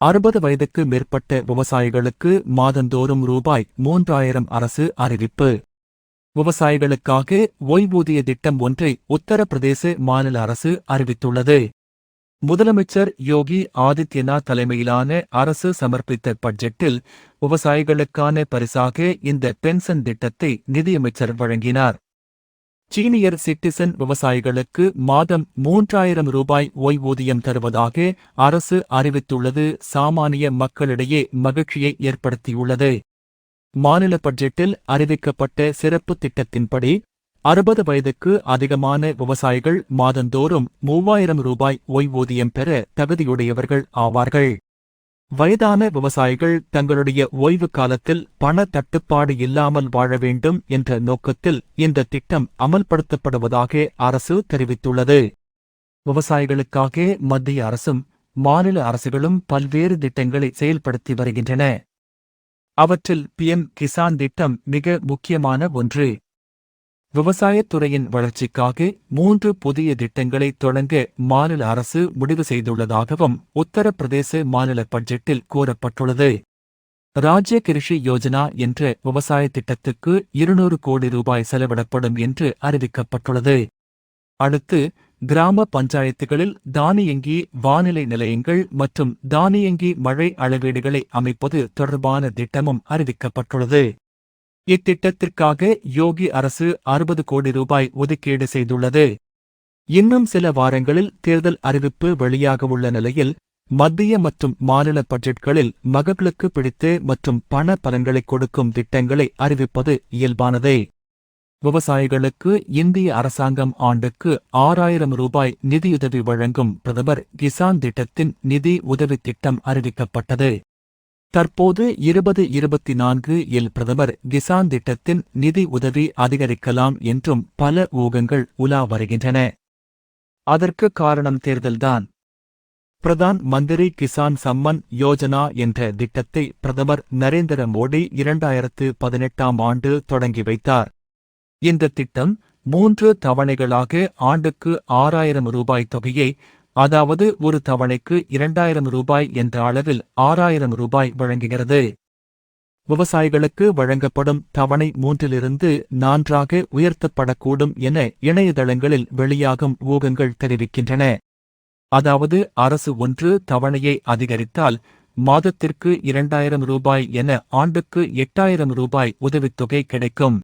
அறுபது வயதுக்கு மேற்பட்ட விவசாயிகளுக்கு மாதந்தோறும் ரூபாய் மூன்றாயிரம் அரசு அறிவிப்பு. விவசாயிகளுக்காக ஓய்வூதிய திட்டம் ஒன்றை உத்தரப்பிரதேச மாநில அரசு அறிவித்துள்ளது. முதலமைச்சர் யோகி ஆதித்யநாத் தலைமையிலான அரசு சமர்ப்பித்த பட்ஜெட்டில் விவசாயிகளுக்கான பரிசாக இந்த பென்ஷன் திட்டத்தை நிதியமைச்சர் வழங்கினார். சீனியர் சிட்டிசன் விவசாயிகளுக்கு மாதம் மூன்றாயிரம் ரூபாய் ஓய்வூதியம் தருவதாக அரசு அறிவித்துள்ளது. சாமானிய மக்களிடையே மகிழ்ச்சியை ஏற்படுத்தியுள்ளது. மாநில பட்ஜெட்டில் அறிவிக்கப்பட்ட சிறப்பு திட்டத்தின்படி அறுபது வயதுக்கு அதிகமான விவசாயிகள் மாதந்தோறும் மூவாயிரம் ரூபாய் ஓய்வூதியம் பெற தகுதியுடையவர்கள் ஆவார்கள். வயதான விவசாயிகள் தங்களுடைய ஓய்வு காலத்தில் பண தட்டுப்பாடு இல்லாமல் வாழ வேண்டும் என்ற நோக்கத்தில் இந்த திட்டம் அமல்படுத்தப்படுவதாக அரசு தெரிவித்துள்ளது. விவசாயிகளுக்காக மத்திய அரசும் மாநில அரசுகளும் பல்வேறு திட்டங்களை செயல்படுத்தி வருகின்றன. அவற்றில் பிஎம் கிசான் திட்டம் மிக முக்கியமான ஒன்று. விவசாயத்துறையின் வளர்ச்சிக்காக மூன்று புதிய திட்டங்களை தொடங்க மாநில அரசு முடிவு செய்துள்ளதாகவும் உத்தரப்பிரதேச மாநில பட்ஜெட்டில் கூறப்பட்டுள்ளது. ராஜ்ய கிருஷி யோஜனா என்ற விவசாய திட்டத்துக்கு இருநூறு கோடி ரூபாய் செலவிடப்படும் என்று அறிவிக்கப்பட்டுள்ளது. அடுத்து கிராம பஞ்சாயத்துகளில் தானியங்கி வானிலை நிலையங்கள் மற்றும் தானியங்கி மழை அளவீடுகளை அமைப்பது தொடர்பான திட்டமும் அறிவிக்கப்பட்டுள்ளது. இத்திட்டத்திற்காக யோகி அரசு அறுபது கோடி ரூபாய் ஒதுக்கீடு செய்துள்ளது. இன்னும் சில வாரங்களில் தேர்தல் அறிவிப்பு வெளியாகவுள்ள நிலையில் மத்திய மற்றும் மாநில பட்ஜெட்களில் மகர்களுக்கு பிடித்து மற்றும் பண பலன்களை கொடுக்கும் திட்டங்களை அறிவிப்பது இயல்பானதே. விவசாயிகளுக்கு இந்திய அரசாங்கம் ஆண்டுக்கு ஆறாயிரம் ரூபாய் நிதியுதவி வழங்கும் பிரதமர் கிசான் திட்டத்தின் நிதி உதவித் திட்டம் அறிவிக்கப்பட்டது. தற்போது இருபது இருபத்தி நான்கு இல் பிரதமர் கிசான் திட்டத்தின் நிதி உதவி அதிகரிக்கலாம் என்றும் பல ஊகங்கள் உலா வருகின்றன. அதற்கு காரணம் தேர்தல்தான். பிரதான் மந்திரி கிசான் சம்மன் யோஜனா என்ற திட்டத்தை பிரதமர் நரேந்திர மோடி இரண்டாயிரத்து பதினெட்டாம் ஆண்டு தொடங்கி வைத்தார். இந்த திட்டம் மூன்று தவணைகளாக ஆண்டுக்கு ஆறாயிரம் ரூபாய் தொகையை அதாவது ஒரு தவணைக்கு இரண்டாயிரம் ரூபாய் என்ற அளவில் ஆறாயிரம் ரூபாய் வழங்குகிறது. விவசாயிகளுக்கு வழங்கப்படும் தவணை மூன்றிலிருந்து நான்காக உயர்த்தப்படக்கூடும் என இணையதளங்களில் வெளியாகும் ஊகங்கள் தெரிவிக்கின்றன. அதாவது அரசு ஒன்று தவணையை அதிகரித்தால் மாதத்திற்கு இரண்டாயிரம் ரூபாய் என ஆண்டுக்கு எட்டாயிரம் ரூபாய் உதவித்தொகை கிடைக்கும்.